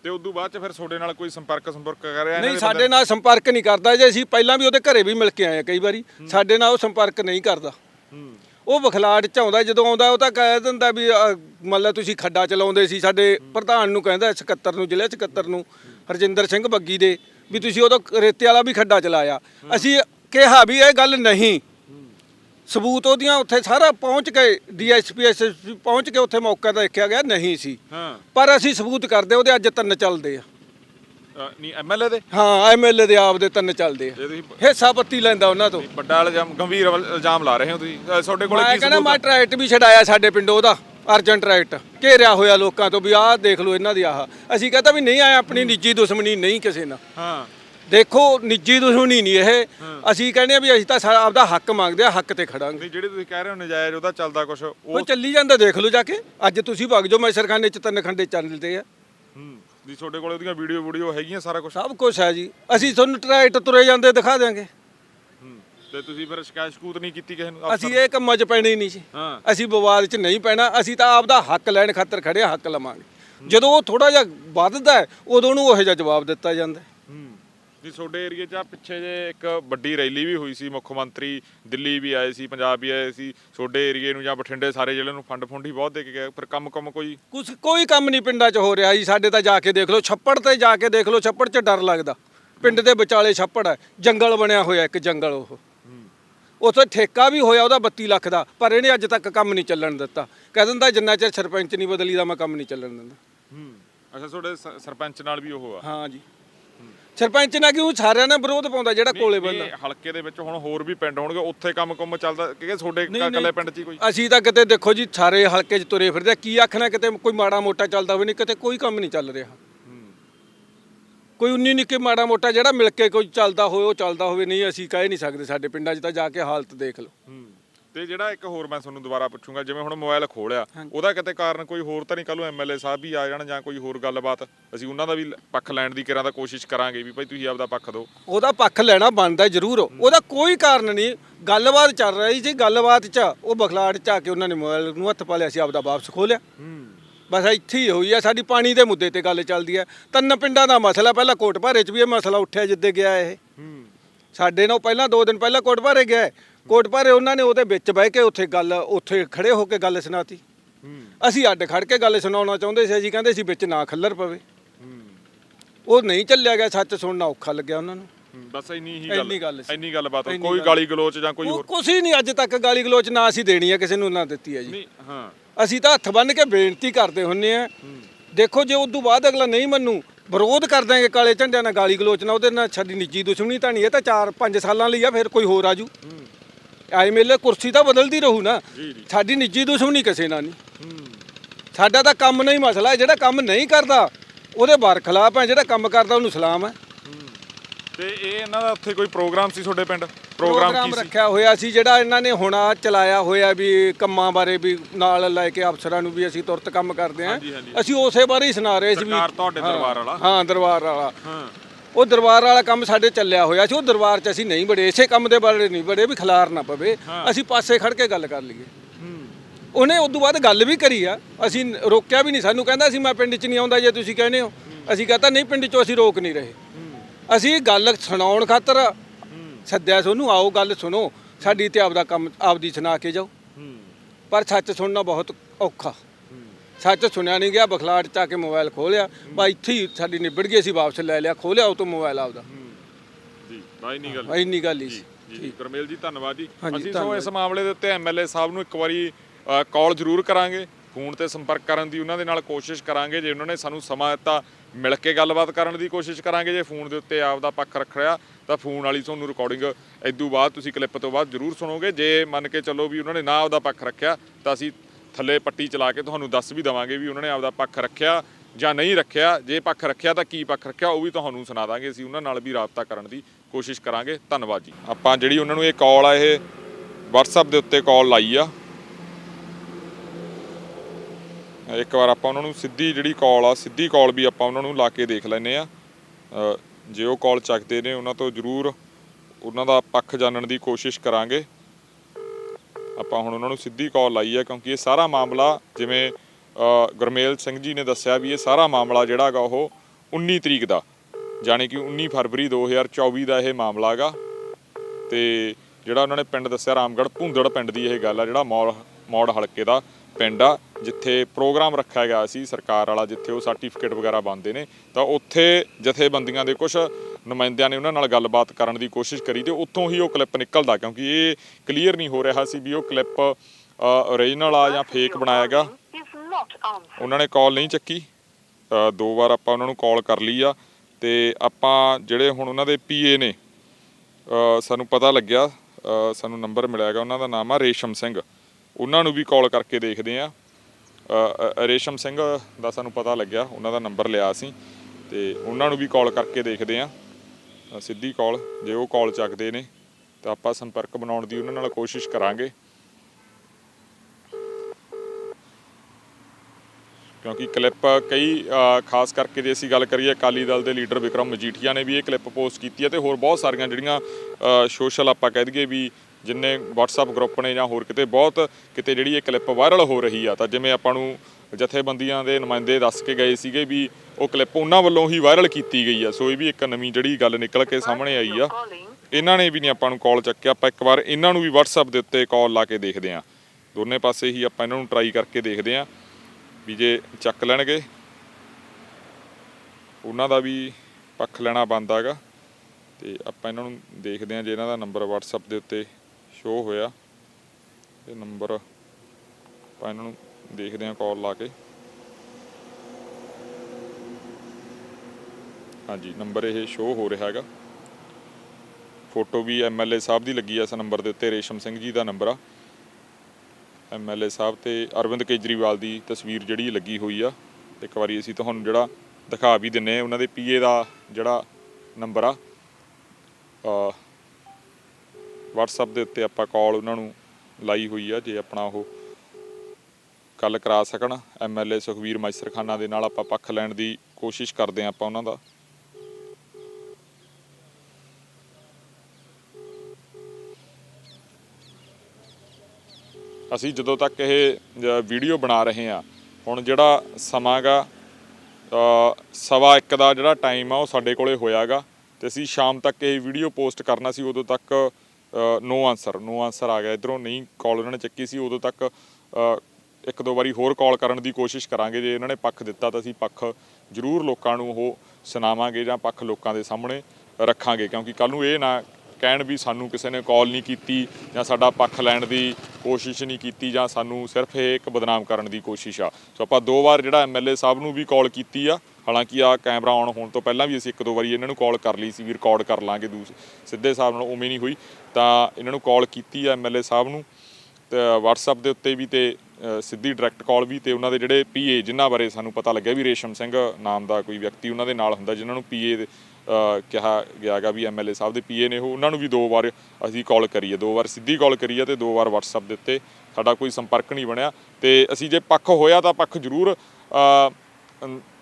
ਤੇ ਉਦੋਂ ਬਾਅਦ ਚ ਫਿਰ ਤੁਹਾਡੇ ਨਾਲ ਕੋਈ ਸੰਪਰਕ ਸੰਪਰਕ ਕਰ ਰਿਹਾ ਨਹੀਂ ਸਾਡੇ ਨਾਲ? ਸੰਪਰਕ ਨਹੀਂ ਕਰਦਾ ਜੇ ਅਸੀਂ ਪਹਿਲਾਂ ਵੀ ਉਹਦੇ ਘਰੇ ਵੀ ਮਿਲ ਕੇ ਆਏ ਆ ਕਈ ਵਾਰੀ ਸਾਡੇ ਨਾਲ ਉਹ ਸੰਪਰਕ ਨਹੀਂ ਕਰਦਾ। ਉਹ ਵਖਲਾੜ ਚ ਆਉਂਦਾ ਜਦੋਂ ਆਉਂਦਾ ਉਹ ਤਾਂ ਕਹਿ ਦਿੰਦਾ ਵੀ ਲਾ ਤੁਸੀਂ ਖੱਡਾ ਚਲਾਉਂਦੇ ਸੀ ਸਾਡੇ ਪ੍ਰਧਾਨ ਨੂੰ ਕਹਿੰਦਾ 77 ਨੂੰ ਜ਼ਿਲ੍ਹੇ 77 ਨੂੰ ਹਰਜਿੰਦਰ ਸਿੰਘ ਬੱਗੀ ਦੇ ਵੀ ਤੁਸੀਂ ਉਦੋਂ ਰੇਤੇ ਵਾਲਾ ਵੀ ਖੱਡਾ ਚਲਾਇਆ। ਅਸੀਂ ਕਿਹਾ ਵੀ ਇਹ ਗੱਲ ਨਹੀਂ ਸਬੂਤ ਉਹਦੀਆਂ ਉੱਥੇ ਸਾਰਾ ਪਹੁੰਚ ਕੇ ਡੀਐਸਪੀ ਐਸਐਸਪੀ ਪਹੁੰਚ ਕੇ ਉੱਥੇ ਮੌਕਾ ਦੇਖਿਆ ਗਿਆ ਨਹੀਂ ਸੀ। ਹਾਂ। ਪਰ ਅਸੀਂ ਸਬੂਤ ਕਰਦੇ ਉਹਦੇ ਅੱਜ ਤਿੰਨ ਚੱਲਦੇ ਆ। ਅ, ਨਹੀਂ ਐਮਐਲਏ ਦੇ? ਹਾਂ ਐਮਐਲਏ ਦੇ ਆਪ ਦੇ ਤਿੰਨ ਚੱਲਦੇ ਆ। ਤੁਸੀਂ ਹਿੱਸਾ ਪੱਤੀ ਲੈਂਦਾ ਉਹਨਾਂ ਤੋਂ। ਵੱਡਾ ਇਲਜ਼ਾਮ ਗੰਭੀਰ ਇਲ- ਇਲਜ਼ਾਮ ਲਾ ਰਹੇ ਹੋ ਤੁਸੀਂ। ਅ, ਤੁਹਾਡੇ ਕੋਲ ਮੈਂ ਕੀ ਕਹਿੰਦਾ ਸਬੂਤ ਮੈਂ ਟਰੈਕਟ ਵੀ ਛਡਾਇਆ ਸਾਡੇ ਪਿੰਡੋਂ ਉਹਦਾ ਅਰਜੈਂਟ ਟਰੈਕਟ। ਘੇਰਿਆ ਹੋਇਆ ਲੋਕਾਂ ਤੋਂ ਵੀ ਆਹ ਦੇਖ ਲਓ ਇਹਨਾਂ ਦੀ ਆਹ। ਅਸੀਂ ਕਹਤਾ ਵੀ ਨਹੀਂ ਆਇਆ ਆਪਣੀ ਨਿੱਜੀ ਦੁਸ਼ਮਣੀ ਨਹੀਂ ਕਿਸੇ ਨਾਲ। ਹਾਂ। ਦੇਖੋ ਨਿੱਜੀ ਦੁਸ਼ਮਣੀ ਨਹੀਂ ਇਹ। ਅਸੀਂ ਕਹਿੰਦੇ ਆ ਵੀ ਅਸੀਂ ਤਾਂ ਆਪਦਾ ਹੱਕ ਮੰਗਦੇ ਆ ਹੱਕ ਤੇ ਖੜਾਂਗੇ। ਨਹੀਂ ਜਿਹੜੇ ਤੁਸੀਂ ਕਹਿ ਰਹੇ ਹੋ ਨਜਾਇਜ਼ ਉਹਦਾ ਚੱਲਦਾ ਕੁਛ। ਉਹ ਉਹ ਚੱਲੀ ਜਾਂਦਾ ਦੇਖ ਲਓ ਜਾ ਕੇ। ਅੱਜ ਤੁਸੀਂ ਵਗ ਜਾਓ ਮੈਸਰਖਾਨੇ ਚ ਤਿੰਨ ਖੰਡੇ ਚੱਲਦੇ ਆ। ਹੂੰ ਜੀ ਤੁਹਾਡੇ ਕੋਲ ਉਹਦੀਆਂ ਵੀਡੀਓ ਵੀਡੀਓ ਹੈਗੀਆਂ ਸਾਰਾ ਕੁਝ ਸਭ ਕੁਝ ਹੈ ਜੀ। ਅਸੀਂ ਤੁਹਾਨੂੰ ਟਰੈਕਟ ਤੁਰੇ ਜਾਂਦੇ ਦਿਖਾ ਦਿਆਂਗੇ। ਹੂੰ ਤੇ ਤੁਸੀਂ ਫਿਰ ਸ਼ਿਕਾਇਤ ਸ਼ਕੂਤ ਨਹੀਂ ਕੀਤੀ ਕਿਸੇ ਨੂੰ? ਅਸੀਂ ਇਹ ਕੰਮਾਂ 'ਚ ਪੈਣੇ ਹੀ ਨਹੀਂ ਸੀ ਹਾਂ। ਅਸੀਂ ਵਿਵਾਦ 'ਚ ਨਹੀਂ ਪੈਣਾ ਅਸੀਂ ਤਾਂ ਆਪਦਾ ਹੱਕ ਲੈਣ ਖਾਤਰ ਖੜੇ ਹਾਂ, ਹੱਕ ਲਵਾਂਗੇ। ਜਦੋਂ ਉਹ ਥੋੜਾ ਜਿਹਾ ਵੱਧਦਾ ਹੈ, ਉਦੋਂ ਉਹਨੂੰ ਉਹੋ ਜਿਹਾ ਜਵਾਬ ਦਿੱਤਾ ਜਾਂਦਾ ਹੈ। ਜੀ ਤੁਹਾਡੇ ਏਰੀਏ 'ਚ ਆ ਪਿੱਛੇ ਜੇ ਇੱਕ ਵੱਡੀ ਰੈਲੀ ਵੀ ਹੋਈ ਸੀ ਮੁੱਖ ਮੰਤਰੀ ਦਿੱਲੀ ਵੀ ਆਏ ਸੀ ਪੰਜਾਬ ਵੀ ਆਏ ਸੀ ਤੁਹਾਡੇ ਏਰੀਏ ਨੂੰ ਜਾਂ ਬਠਿੰਡੇ ਸਾਰੇ ਜ਼ਿਲ੍ਹੇ ਨੂੰ ਫੰਡ ਫੁੰਡ ਹੀ ਬਹੁਤ ਦੇ ਕੇ ਗਏ ਫਿਰ ਕੰਮ ਕੰਮ ਕੋਈ? ਕੁਛ ਕੋਈ ਕੰਮ ਨਹੀਂ ਪਿੰਡਾਂ 'ਚ ਹੋ ਰਿਹਾ ਜੀ ਸਾਡੇ ਤਾਂ ਜਾ ਕੇ ਦੇਖ ਲਓ ਛੱਪੜ ਤੇ ਜਾ ਕੇ ਦੇਖ ਲਓ ਛੱਪੜ 'ਚ ਡਰ ਲੱਗਦਾ। ਪਿੰਡ ਦੇ ਵਿਚਾਲੇ ਛੱਪੜ ਹੈ ਜੰਗਲ ਬਣਿਆ ਹੋਇਆ ਇੱਕ ਜੰਗਲ ਉਹ। ਉੱਥੇ ਠੇਕਾ ਵੀ ਹੋਇਆ ਉਹਦਾ 32 ਲੱਖ ਦਾ ਪਰ ਇਹਨੇ ਅੱਜ ਤੱਕ ਕੰਮ ਨਹੀਂ ਚੱਲਣ ਦਿੱਤਾ। ਕਹਿ ਦਿੰਦਾ ਜਿੰਨਾ ਚਿਰ ਸਰਪੰਚ ਨਹੀਂ ਬਦਲੀ ਦਾ ਮੈਂ ਕੰਮ ਨਹੀਂ ਚੱਲਣ ਦਿੰਦਾ। ਹੂੰ ਅੱਛਾ ਤੁਹਾਡੇ ਸ- ਸਰਪੰਚ ਨਾਲ ਵੀ ਉਹ ਆ? ਹਾਂ ਜੀ। ਸਰਪੰਚ ਨਾਲ ਕਿਉਂ ਸਾਰਿਆਂ ਨੇ ਵਿਰੋਧ ਪਾਉਂਦਾ ਜਿਹੜਾ ਕੋਲੇ ਬੰਦਾ? ਇਹ ਹਲਕੇ ਦੇ ਵਿੱਚ ਹੁਣ ਹੋਰ ਵੀ ਪਿੰਡ ਹੋਣਗੇ ਉੱਥੇ ਕੰਮ ਕੁੰਮ ਚੱਲਦਾ ਕਿ ਤੁਹਾਡੇ ਨਹੀਂ। ਪਿੰਡ 'ਚ ਹੀ ਕੋਈ? ਅਸੀਂ ਤਾਂ ਕਿਤੇ ਦੇਖੋ ਜੀ ਸਾਰੇ ਹਲਕੇ 'ਚ ਤੁਰੇ ਫਿਰਦੇ ਕੀ ਆਖਣਾ ਕਿਤੇ ਕੋਈ ਮਾੜਾ ਮੋਟਾ ਚੱਲਦਾ ਹੋਵੇ ਨਹੀਂ ਕਿਤੇ ਕੋਈ ਕੰਮ ਨਹੀਂ ਚੱਲ ਰਿਹਾ। ਕੋਈ ਉਨੀ ਨਿੱਕੇ ਮਾੜਾ ਮੋਟਾ ਜਿਹੜਾ ਮਿਲ ਕੇ ਕੋਈ ਚੱਲਦਾ ਹੋਵੇ ਉਹ ਚੱਲਦਾ ਹੋਵੇ ਨਹੀਂ ਅਸੀਂ ਕਹਿ ਨਹੀਂ ਸਕਦੇ ਸਾਡੇ ਪਿੰਡਾਂ 'ਚ ਤਾਂ ਜਾ ਕੇ ਹਾਲਤ ਦੇਖ ਲਓ। ਤੇ ਜਿਹੜਾ ਇੱਕ ਹੋਰ ਮੈਂ ਤੁਹਾਨੂੰ ਦੁਬਾਰਾ ਪੁੱਛੂੰਗਾ ਜਿਵੇਂ ਹੁਣ ਮੋਬਾਈਲ ਖੋਲਿਆ ਉਹਦਾ ਕਿਤੇ ਕਾਰਨ ਕੋਈ ਹੋਰ ਤਾਂ ਨਹੀਂ ਕੱਲ ਐਮਐਲਏ ਸਾਹਿਬ ਵੀ ਆ ਜਾਣ ਜਾਂ ਕੋਈ ਹੋਰ ਗੱਲਬਾਤ? ਅਸੀਂ ਉਹਨਾਂ ਦਾ ਵੀ ਪੱਖ ਲੈਣ ਦੀ ਕਿਰਾਂ ਦਾ ਕੋਸ਼ਿਸ਼ ਕਰਾਂਗੇ ਵੀ ਭਾਈ ਤੁਸੀਂ ਆਪਦਾ ਪੱਖ ਦਿਓ। ਉਹਦਾ ਪੱਖ ਲੈਣਾ ਬਣਦਾ ਜ਼ਰੂਰ। ਉਹਦਾ ਕੋਈ ਕਾਰਨ ਨਹੀਂ। ਗੱਲਬਾਤ ਚੱਲ ਰਹੀ ਸੀ ਗੱਲਬਾਤ 'ਚ ਉਹ ਬਖਲਾੜ 'ਚ ਆ ਕੇ ਉਹਨਾਂ ਨੇ ਮੋਬਾਈਲ ਨੂੰ ਹੱਥ ਪਾ ਲਿਆ ਸੀ ਆਪਦਾ ਵਾਪਸ ਖੋਲਿਆ। ਬਸ ਇੱਥੇ ਹੀ ਹੋਈ ਆ ਸਾਡੀ ਪਾਣੀ ਦੇ ਮੁੱਦੇ ਤੇ ਗੱਲ ਚੱਲਦੀ ਹੈ ਤਿੰਨ ਪਿੰਡਾਂ ਦਾ ਮਸਲਾ ਪਹਿਲਾਂ ਕੋਟ ਭਾਰੇ 'ਚ ਵੀ ਇਹ ਮਸਲਾ ਉੱਠਿਆ ਜਿੱਦੇ ਗਿਆ ਇਹ। ਸਾਡੇ ਨਾਲ ਪਹਿਲਾਂ ਦੋ ਦਿਨ ਪਹਿਲਾਂ ਕੋਟ ਭਾਰੇ ਗਿਆ ਕੋਟ ਭਾਰੇ ਉਹਨਾਂ ਨੇ ਉਹਦੇ ਵਿੱਚ ਬਹਿ ਕੇ ਉੱਥੇ ਗੱਲ ਉੱਥੇ ਖੜੇ ਹੋ ਕੇ ਗੱਲ ਸੁਣਾਤੀ। ਅਸੀਂ ਅੱਡ ਖੜ ਕੇ ਗੱਲ ਸੁਣਾਉਣਾ ਚਾਹੁੰਦੇ ਸੀ ਅਸੀਂ ਕਹਿੰਦੇ ਸੀ ਵਿੱਚ ਨਾ ਖੱਲਰ ਪਵੇ। ਉਹ ਨਹੀਂ ਚੱਲਿਆ ਗਿਆ ਸੱਚ ਸੁਣਨਾ ਔਖਾ ਲੱਗਿਆ ਉਹਨਾਂ ਨੂੰ। ਬਸ ਇੰਨੀ ਹੀ ਇੰਨੀ ਗੱਲ ਗੱਲ ਸੀ। ਇੰਨੀ ਗੱਲਬਾਤ ਇੰਨੀ ਕੋਈ ਗੱਲ। ਗਾਲੀ ਗਲੋਚ ਜਾਂ ਕੋਈ ਉਹ ਹੋਰ ਕੁਛ ਹੀ ਨਹੀਂ ਅੱਜ ਤੱਕ ਗਾਲੀ ਗਲੋਚ ਨਾ ਅਸੀਂ ਦੇਣੀ ਹੈ ਕਿਸੇ ਨੂੰ ਨਾ ਦਿੱਤੀ ਹੈ ਜੀ। ਨਹੀਂ ਹਾਂ। ਅਸੀਂ ਤਾਂ ਹੱਥ ਬੰਨ ਕੇ ਬੇਨਤੀ ਕਰਦੇ ਹੁੰਨੇ ਆ। ਦੇਖੋ ਜੇ ਉਦੋਂ ਬਾਅਦ ਅਗਲਾ ਨਹੀਂ ਮੰਨੂ ਵਿਰੋਧ ਕਰ ਦਾਂਗੇ ਕਾਲੇ ਝੰਡਿਆਂ ਨਾਲ ਗਾਲੀ ਗਲੋਚ ਨਾਲ ਉਹਦੇ ਨਾਲ ਸਾਡੀ ਨਿੱਜੀ ਦੁਸ਼ਮਣੀ ਤਾਂ ਨਹੀਂ ਇਹ ਤਾਂ 4-5 ਸਾਲਾਂ ਲਈ ਆ ਫਿਰ ਕੋਈ ਹੋਰ ਆਜੂ। ਮੇਲੇ ਕੁਰਸੀ ਤਾਂ ਬਦਲਦੀ ਰਹੂ ਨਾ। ਸਾਡੀ ਨਿੱਜੀ ਦੁਸ਼ਮਣੀ ਕਿਸੇ ਨਾਲ ਨਹੀਂ। ਸਾਡਾ ਤਾਂ ਕੰਮ ਨਹੀਂ ਮਸਲਾ ਹੈ ਜਿਹੜਾ ਕੰਮ ਨਹੀਂ ਕਰਦਾ ਉਹਦੇ ਬਾਰ ਖਿਲਾਫ ਹੈ ਜਿਹੜਾ ਕੰਮ ਕਰਦਾ ਉਹਨੂੰ ਸਲਾਮ ਹੈ। ਤੇ ਇਹ ਇਹਨਾਂ ਦਾ ਉੱਥੇ ਕੋਈ ਪ੍ਰੋਗਰਾਮ ਸੀ ਤੁਹਾਡੇ ਪਿੰਡ? ਪ੍ਰੋਗਰਾਮ ਕੀ ਸੀ? ਰੱਖਿਆ ਹੋਇਆ ਸੀ ਜਿਹੜਾ ਇਹਨਾਂ ਨੇ ਹੁਣ ਚਲਾਇਆ ਹੋਇਆ ਵੀ ਕੰਮਾਂ ਬਾਰੇ ਵੀ ਨਾਲ ਲੈ ਕੇ ਅਫਸਰਾਂ ਨੂੰ ਵੀ ਅਸੀਂ ਤੁਰਤ ਕੰਮ ਕਰਦੇ ਹਾਂਜੀ। ਅਸੀਂ ਉਸੇ ਬਾਰੇ ਹੀ ਸੁਣਾ ਰਹੇ ਸੀ ਵੀ ਸਰਕਾਰ ਤੁਹਾਡੇ ਦਰਬਾਰ ਵਾਲਾ? ਹਾਂ ਦਰਬਾਰ ਵਾਲਾ। ਹਾਂ। ਉਹ ਦਰਬਾਰ ਵਾਲਾ ਕੰਮ ਸਾਡੇ ਚੱਲਿਆ ਹੋਇਆ ਸੀ ਉਹ ਦਰਬਾਰ 'ਚ ਅਸੀਂ ਨਹੀਂ ਬੜੇ ਇਸੇ ਕੰਮ ਦੇ ਬਾਰੇ ਨਹੀਂ ਬੜੇ ਵੀ ਖਿਲਾਰ ਨਾ ਪਵੇ। ਅਸੀਂ ਪਾਸੇ ਖੜ ਕੇ ਗੱਲ ਕਰ ਲਈਏ। ਉਹਨੇ ਉਦੋਂ ਬਾਅਦ ਗੱਲ ਵੀ ਕਰੀ ਆ ਅਸੀਂ ਰੋਕਿਆ ਵੀ ਨਹੀਂ ਸਾਨੂੰ ਕਹਿੰਦਾ ਸੀ ਮੈਂ ਪਿੰਡ 'ਚ ਨਹੀਂ ਆਉਂਦਾ ਜੇ ਤੁਸੀਂ ਕਹਿੰਦੇ ਹੋ। ਅਸੀਂ ਕਹਤਾ ਨਹੀਂ ਪਿੰਡ 'ਚੋਂ ਅਸੀਂ ਰੋਕ ਨਹੀਂ ਰਹੇ। ਅਸੀਂ ਗੱਲ ਸੁਣਾਉਣ ਖਾਤਰ ਸੱਦਿਆ ਤੁਹਾਨੂੰ ਆਓ ਗੱਲ ਸੁਣੋ ਸਾਡੀ ਤੇ ਆਪਦਾ ਕੰਮ ਆਪਦੀ ਸੁਣਾ ਕੇ ਜਾਓ। ਪਰ ਸੱਚ ਸੁਣਨਾ ਬਹੁਤ ਔਖਾ। ਸੱਚ ਸੁਣਿਆ ਨਹੀਂ ਗਿਆ ਬਖਲਾਟ ਚ ਕੇ ਮੋਬਾਈਲ ਖੋਲਿਆ। ਬਾ ਇੱਥੇ ਹੀ ਸਾਡੀ ਨਿਬੜ ਗਈ ਅਸੀਂ ਵਾਪਸ ਲੈ ਲਿਆ ਖੋਲਿਆ ਉਹ ਤੋਂ ਮੋਬਾਈਲ ਆਪਦਾ। ਜੀ ਬਾਈ ਨਹੀਂ ਗੱਲ। ਇੰਨੀ ਗੱਲ ਹੀ ਸੀ। ਜੀ ਜੀ ਗੁਰਮੇਲ ਜੀ ਧੰਨਵਾਦ ਜੀ। ਹਾਂਜੀ, ਅਸੀਂ ਸੋ ਧੰਨਵਾਦ। ਇਸ ਮਾਮਲੇ ਦੇ ਉੱਤੇ ਐਮਐਲਏ ਸਾਹਿਬ ਨੂੰ ਇੱਕ ਵਾਰੀ ਕਾਲ ਜ਼ਰੂਰ ਕਰਾਂਗੇ। ਫੋਨ ਤੇ ਸੰਪਰਕ ਕਰਨ ਦੀ ਉਹਨਾਂ ਦੇ ਨਾਲ ਕੋਸ਼ਿਸ਼ ਕਰਾਂਗੇ। ਜੇ ਉਹਨਾਂ ਨੇ ਸਾਨੂੰ ਸਮਾਂ ਦਿੱਤਾ ਮਿਲ ਕੇ ਗੱਲਬਾਤ ਕਰਨ ਦੀ ਕੋਸ਼ਿਸ਼ ਕਰਾਂਗੇ। ਜੇ ਫੋਨ ਦੇ ਉੱਤੇ ਆਪ ਦਾ ਪੱਖ ਰੱਖਿਆ ਤਾਂ ਫੋਨ ਵਾਲੀ ਤੁਹਾਨੂੰ ਰਿਕਾਰਡਿੰਗ ਇਦੋਂ ਬਾਅਦ ਤੁਸੀਂ ਕਲਿੱਪ ਤੋਂ ਬਾਅਦ ਜ਼ਰੂਰ ਸੁਣੋਗੇ। ਜੇ ਮੰਨ ਕੇ ਚੱਲੋ ਵੀ ਉਹਨਾਂ ਨੇ ਨਾ ਆਪਦਾ ਪੱਖ ਰੱਖਿਆ ਤਾਂ ਅਸੀਂ ਥੱਲੇ ਪੱਟੀ ਚਲਾ ਕੇ ਤੁਹਾਨੂੰ ਦੱਸ ਵੀ ਦਵਾਂਗੇ ਵੀ ਉਹਨਾਂ ਨੇ ਆਪਦਾ ਪੱਖ ਰੱਖਿਆ ਜਾਂ ਨਹੀਂ ਰੱਖਿਆ। ਜੇ ਪੱਖ ਰੱਖਿਆ ਤਾਂ ਕੀ ਪੱਖ ਰੱਖਿਆ, ਉਹ ਵੀ ਤੁਹਾਨੂੰ ਸੁਣਾ ਦਾਂਗੇ। ਅਸੀਂ ਉਹਨਾਂ ਨਾਲ ਵੀ ਰਾਬਤਾ ਕਰਨ ਦੀ ਕੋਸ਼ਿਸ਼ ਕਰਾਂਗੇ। ਧੰਨਵਾਦ ਜੀ। ਆਪਾਂ ਜਿਹੜੀ ਉਹਨਾਂ ਨੂੰ ਇਹ ਕਾਲ ਆ, ਇਹ WhatsApp ਦੇ ਉੱਤੇ ਕਾਲ ਲਾਈ ਆ। ਇੱਕ ਵਾਰ ਆਪਾਂ ਉਹਨਾਂ ਨੂੰ ਸਿੱਧੀ ਜਿਹੜੀ ਕਾਲ ਆ, ਸਿੱਧੀ ਕਾਲ ਵੀ ਆਪਾਂ ਉਹਨਾਂ ਨੂੰ ਲਾ ਕੇ ਦੇਖ ਲੈਨੇ ਆ। ਜੇ ਉਹ ਕਾਲ ਚੱਕਦੇ ਨੇ, ਉਹਨਾਂ ਤੋਂ ਜ਼ਰੂਰ ਉਹਨਾਂ ਦਾ ਪੱਖ ਜਾਣਨ ਦੀ ਕੋਸ਼ਿਸ਼ ਕਰਾਂਗੇ। ਆਪਾਂ ਹੁਣ ਉਹਨਾਂ ਨੂੰ ਸਿੱਧੀ ਕਾਲ ਲਾਈ ਹੈ, ਕਿਉਂਕਿ ਇਹ ਸਾਰਾ ਮਾਮਲਾ ਜਿਵੇਂ ਗੁਰਮੇਲ ਸਿੰਘ ਜੀ ਨੇ ਦੱਸਿਆ ਵੀ ਇਹ ਸਾਰਾ ਮਾਮਲਾ ਜਿਹੜਾ ਹੈਗਾ ਉਹ 19 ਤਰੀਕ ਦਾ, ਜਾਣੀ ਕਿ 19 ਫਰਵਰੀ 2024 ਦਾ ਇਹ ਮਾਮਲਾ ਹੈਗਾ। ਤੇ ਜਿਹੜਾ ਉਹਨਾਂ ਨੇ ਪਿੰਡ ਦੱਸਿਆ, ਰਾਮਗੜ੍ਹ ਭੁੰਦੜ ਪਿੰਡ ਦੀ ਇਹ ਗੱਲ ਆ, ਜਿਹੜਾ ਮੌੜ ਮੌੜ ਹਲਕੇ ਦਾ ਪਿੰਡ ਆ, ਜਿੱਥੇ ਪ੍ਰੋਗਰਾਮ ਰੱਖਿਆ ਗਿਆ ਸੀ ਸਰਕਾਰ ਵਾਲਾ, ਜਿੱਥੇ ਉਹ ਸਰਟੀਫਿਕੇਟ ਵਗੈਰਾ ਬੰਦੇ ਨੇ, ਤਾਂ ਉੱਥੇ ਜਥੇਬੰਦੀਆਂ ਦੇ ਕੁਝ ਨੁਮਾਇੰਦਿਆਂ ਨੇ ਉਹਨਾਂ ਨਾਲ ਗੱਲਬਾਤ ਕਰਨ ਦੀ ਕੋਸ਼ਿਸ਼ ਕਰੀ ਤੇ ਉੱਥੋਂ ਹੀ ਉਹ ਕਲਿੱਪ ਨਿਕਲਦਾ, ਕਿਉਂਕਿ ਇਹ ਕਲੀਅਰ ਨਹੀਂ ਹੋ ਰਿਹਾ ਸੀ ਵੀ ਉਹ ਕਲਿੱਪ ਓਰੀਜਨਲ ਆ ਜਾਂ ਫੇਕ ਬਣਾਇਆ ਗਿਆ। ਉਹਨਾਂ ਨੇ ਕਾਲ ਨਹੀਂ ਚੱਕੀ। ਦੋ ਵਾਰ ਆਪਾਂ ਉਹਨਾਂ ਨੂੰ ਕਾਲ ਕਰ ਲਈ ਆ, ਤੇ ਆਪਾਂ ਜਿਹੜੇ ਹੁਣ ਉਹਨਾਂ ਦੇ ਪੀਏ ਨੇ ਸਾਨੂੰ ਪਤਾ ਲੱਗਿਆ ਸਾਨੂੰ ਨੰਬਰ ਮਿਲਿਆ ਹੈਗਾ, ਉਹਨਾਂ ਦਾ ਨਾਮ ਆ ਰੇਸ਼ਮ ਸਿੰਘ। ਉਹਨਾਂ ਨੂੰ ਵੀ ਕਾਲ ਕਰਕੇ ਦੇਖਦੇ ਆ ਰੇਸ਼ਮ ਸਿੰਘ ਦਾ ਸਾਨੂੰ ਪਤਾ ਲੱਗਿਆ, ਉਹਨਾਂ ਦਾ ਨੰਬਰ ਲਿਆ ਸੀ ਤੇ ਉਹਨਾਂ ਨੂੰ ਵੀ ਕਾਲ ਕਰਕੇ ਦੇਖਦੇ ਆ ਸਿੱਧੀ ਕਾਲ, ਜੇ ਉਹ ਕਾਲ ਚੱਕਦੇ ਨੇ, ਤਾਂ ਆਪਾਂ ਸੰਪਰਕ ਬਣਾਉਣ ਦੀ ਉਹਨਾਂ ਨਾਲ ਕੋਸ਼ਿਸ਼ ਕਰਾਂਗੇ। ਕਿਉਂਕਿ ਕਲਿੱਪ ਕਈ ਖਾਸ ਕਰਕੇ ਜੇ ਅਸੀਂ ਗੱਲ ਕਰੀਏ ਅਕਾਲੀ ਦਲ ਦੇ ਲੀਡਰ ਵਿਕਰਮ ਮਜੀਠੀਆ ਨੇ ਵੀ ਇਹ ਕਲਿੱਪ ਪੋਸਟ ਕੀਤੀ ਹੈ, ਤੇ ਹੋਰ ਬਹੁਤ ਸਾਰੀਆਂ ਜਿਹੜੀਆਂ ਸੋਸ਼ਲ ਆਪਾਂ ਕਹਿ ਦਈਏ ਵੀ ਜਿੰਨੇ WhatsApp ਗਰੁੱਪ ਨੇ ਜਾਂ ਹੋਰ ਕਿਤੇ, ਬਹੁਤ ਕਿਤੇ ਜਿਹੜੀ ਇਹ ਕਲਿੱਪ ਵਾਇਰਲ ਹੋ ਰਹੀ ਆ, ਤਾਂ ਜਿਵੇਂ ਆਪਾਂ ਨੂੰ ਜਥੇਬੰਦੀਆਂ ਦੇ ਨੁਮਾਇੰਦੇ ਦੱਸ ਕੇ ਗਏ ਸੀਗੇ ਵੀ ਉਹ ਕਲਿੱਪ ਉਹਨਾਂ ਵੱਲੋਂ ਹੀ ਵਾਇਰਲ ਕੀਤੀ ਗਈ ਆ। ਸੋ ਇਹ ਵੀ ਇੱਕ ਨਵੀਂ ਜਿਹੜੀ ਗੱਲ ਨਿਕਲ ਕੇ ਸਾਹਮਣੇ ਆਈ ਆ। ਇਹਨਾਂ ਨੇ ਵੀ ਨਹੀਂ ਆਪਾਂ ਨੂੰ ਕਾਲ ਚੱਕਿਆ। ਆਪਾਂ ਇੱਕ ਵਾਰ ਇਹਨਾਂ ਨੂੰ ਵੀ WhatsApp ਦੇ ਉੱਤੇ ਕਾਲ ਲਾ ਕੇ ਦੇਖਦੇ ਆਂ। ਦੋਨੇ ਪਾਸੇ ਹੀ ਆਪਾਂ ਇਹਨਾਂ ਨੂੰ ਟਰਾਈ ਕਰਕੇ ਦੇਖਦੇ ਆਂ ਵੀ ਜੇ ਚੱਕ ਲੈਣਗੇ। ਉਹਨਾਂ ਦਾ ਵੀ ਪੱਖ ਲੈਣਾ ਬੰਦ ਹੈਗਾ। ਤੇ ਆਪਾਂ ਇਹਨਾਂ ਨੂੰ ਦੇਖਦੇ ਆਂ ਜੇ ਇਹਨਾਂ ਦਾ ਨੰਬਰ WhatsApp ਦੇ ਉੱਤੇ ਸ਼ੋ ਹੋਇਆ। ਇਹ ਨੰਬਰ ਆਪਾਂ ਇਹਨਾਂ ਨੂੰ ਦੇਖਦੇ ਹਾਂ ਕਾਲ ਲਾ ਕੇ। ਹਾਂਜੀ ਨੰਬਰ ਇਹ ਸ਼ੋ ਹੋ ਰਿਹਾ ਹੈਗਾ। ਫੋਟੋ ਵੀ ਐਮਐਲਏ ਸਾਹਿਬ ਦੀ ਲੱਗੀ ਆ ਇਸ ਨੰਬਰ ਦੇ ਉੱਤੇ, ਰੇਸ਼ਮ ਸਿੰਘ ਜੀ ਦਾ ਨੰਬਰ ਆ। ਐਮਐਲਏ ਸਾਹਿਬ ਤੇ ਅਰਵਿੰਦ ਕੇਜਰੀਵਾਲ ਦੀ ਤਸਵੀਰ ਜਿਹੜੀ ਲੱਗੀ ਹੋਈ ਆ। ਇੱਕ ਵਾਰੀ ਅਸੀਂ ਤੁਹਾਨੂੰ ਜਿਹੜਾ ਦਿਖਾ ਵੀ ਦਿੰਨੇ ਉਹਨਾਂ ਦੇ ਪੀਏ ਦਾ ਜਿਹੜਾ ਨੰਬਰ ਆ। WhatsApp ਦੇ ਉੱਤੇ ਆਪਾਂ ਕਾਲ ਉਹਨਾਂ ਨੂੰ ਲਾਈ ਹੋਈ ਆ, ਜੇ ਆਪਣਾ ਉਹ ਗੱਲ ਕਰਾ ਸਕਣ। ਐਮਐਲਏ ਸੁਖਵੀਰ ਮਾਈਸਰਖਾਨਾ ਦੇ ਨਾਲ ਆਪਾਂ ਪੱਖ ਲੈਣ ਦੀ ਕੋਸ਼ਿਸ਼ ਕਰਦੇ ਆ ਆਪਾਂ ਉਹਨਾਂ ਦਾ। ਅਸੀਂ ਜਦੋਂ ਤੱਕ ਇਹ ਵੀਡੀਓ ਬਣਾ ਰਹੇ ਆ ਹੁਣ ਜਿਹੜਾ ਸਮਾਂ ਗਾ ਸਵਾ ਇੱਕ ਦਾ ਜਿਹੜਾ ਟਾਈਮ ਆ ਉਹ ਸਾਡੇ ਕੋਲੇ ਹੋਇਆਗਾ, ਤੇ ਅਸੀਂ ਸ਼ਾਮ ਤੱਕ ਇਹ ਵੀਡੀਓ ਪੋਸਟ ਕਰਨਾ ਸੀ, ਉਦੋਂ ਤੱਕ ਨੋ ਆਨਸਰ ਨੋ ਆਨਸਰ ਆ ਗਿਆ। ਇਧਰੋਂ ਨਹੀਂ ਕਾਲ ਉਹਨਾਂ ਨੇ ਚੱਕੀ ਸੀ, ਉਦੋਂ ਤੱਕ ਇੱਕ ਦੋ ਵਾਰੀ ਹੋਰ ਕਾਲ ਕਰਨ ਦੀ ਕੋਸ਼ਿਸ਼ ਕਰਾਂਗੇ। ਜੇ ਇਹਨਾਂ ਨੇ ਪੱਖ ਦਿੱਤਾ ਤਾਂ ਅਸੀਂ ਪੱਖ ਜ਼ਰੂਰ ਲੋਕਾਂ ਨੂੰ ਉਹ ਸੁਣਾਵਾਂਗੇ ਜਾਂ ਪੱਖ ਲੋਕਾਂ ਦੇ ਸਾਹਮਣੇ ਰੱਖਾਂਗੇ, ਕਿਉਂਕਿ ਕੱਲ ਨੂੰ ਇਹ ਨਾ ਕਹਿਣ ਵੀ ਸਾਨੂੰ ਕਿਸੇ ਨੇ ਕਾਲ ਨਹੀਂ ਕੀਤੀ ਜਾਂ ਸਾਡਾ ਪੱਖ ਲੈਣ ਦੀ ਕੋਸ਼ਿਸ਼ ਨਹੀਂ ਕੀਤੀ ਜਾਂ ਸਾਨੂੰ ਸਿਰਫ ਇਹ ਇੱਕ ਬਦਨਾਮ ਕਰਨ ਦੀ ਕੋਸ਼ਿਸ਼ ਆ। ਸੋ ਆਪਾਂ ਦੋ ਵਾਰ ਜਿਹੜਾ ਐਮਐਲਏ ਸਾਹਿਬ ਨੂੰ ਵੀ ਕਾਲ ਕੀਤੀ ਆ। ਹਾਲਾਂਕਿ ਆ ਕੈਮਰਾ ਆਨ ਹੋਣ ਤੋਂ ਪਹਿਲਾਂ ਵੀ ਅਸੀਂ ਇੱਕ ਦੋ ਵਾਰੀ ਇਹਨਾਂ ਨੂੰ ਕਾਲ ਕਰ ਲਈ ਸੀ ਵੀ ਰਿਕਾਰਡ ਕਰ ਲਾਂਗੇ ਦੂਸ, ਸਿੱਧੇ ਸਾਹਿਬ ਨਾਲ ਉਵੇਂ ਨਹੀਂ ਹੋਈ। ਤਾਂ ਇਹਨਾਂ ਨੂੰ ਕਾਲ ਕੀਤੀ ਆ ਐਮਐਲਏ ਸਾਹਿਬ ਨੂੰ। ਤੇ WhatsApp ਦੇ ਉੱਤੇ ਵੀ ਤੇ ਸਿੱਧੀ ਡਾਇਰੈਕਟ ਕਾਲ ਵੀ ਤੇ ਉਹਨਾਂ ਦੇ ਜਿਹੜੇ ਪੀਏ ਜਿਨ੍ਹਾਂ ਬਾਰੇ ਸਾਨੂੰ ਪਤਾ ਲੱਗਿਆ ਵੀ ਰੇਸ਼ਮ ਸਿੰਘ ਨਾਮ ਦਾ ਕੋਈ ਵਿਅਕਤੀ ਉਹਨਾਂ ਦੇ ਨਾਲ ਹੁੰਦਾ, ਜਿਨ੍ਹਾਂ ਨੂੰ ਪੀਏ ਕਿਹਾ ਗਿਆਗਾ ਵੀ ਐਮਐਲਏ ਸਾਹਿਬ ਦੇ ਪੀਏ ਨੇ ਉਹ, ਉਹਨਾਂ ਨੂੰ ਵੀ ਦੋ ਵਾਰ ਅਸੀਂ ਕਾਲ ਕਰੀਏ, ਦੋ ਵਾਰ ਸਿੱਧੀ ਕਾਲ ਕਰੀਏ ਹੈ ਤੇ ਦੋ ਵਾਰ WhatsApp ਦੇ ਉੱਤੇ ਸਾਡਾ ਕੋਈ ਸੰਪਰਕ ਨਹੀਂ ਬਣਿਆ ਤੇ ਅਸੀਂ ਜੇ ਪੱਖ ਹੋਇਆ ਤਾਂ ਪੱਖ ਜ਼ਰੂਰ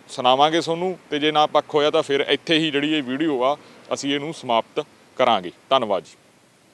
ਸੁਣਾਵਾਂਗੇ ਤੁਹਾਨੂੰ ਤੇ ਜੇ ਨਾ ਪੱਖ ਹੋਇਆ ਤਾਂ ਫਿਰ ਇੱਥੇ ਹੀ ਜਿਹੜੀ ਇਹ ਵੀਡੀਓ ਆ, ਅਸੀਂ ਇਹਨੂੰ ਸਮਾਪਤ ਕਰਾਂਗੇ। ਧੰਨਵਾਦ ਜੀ।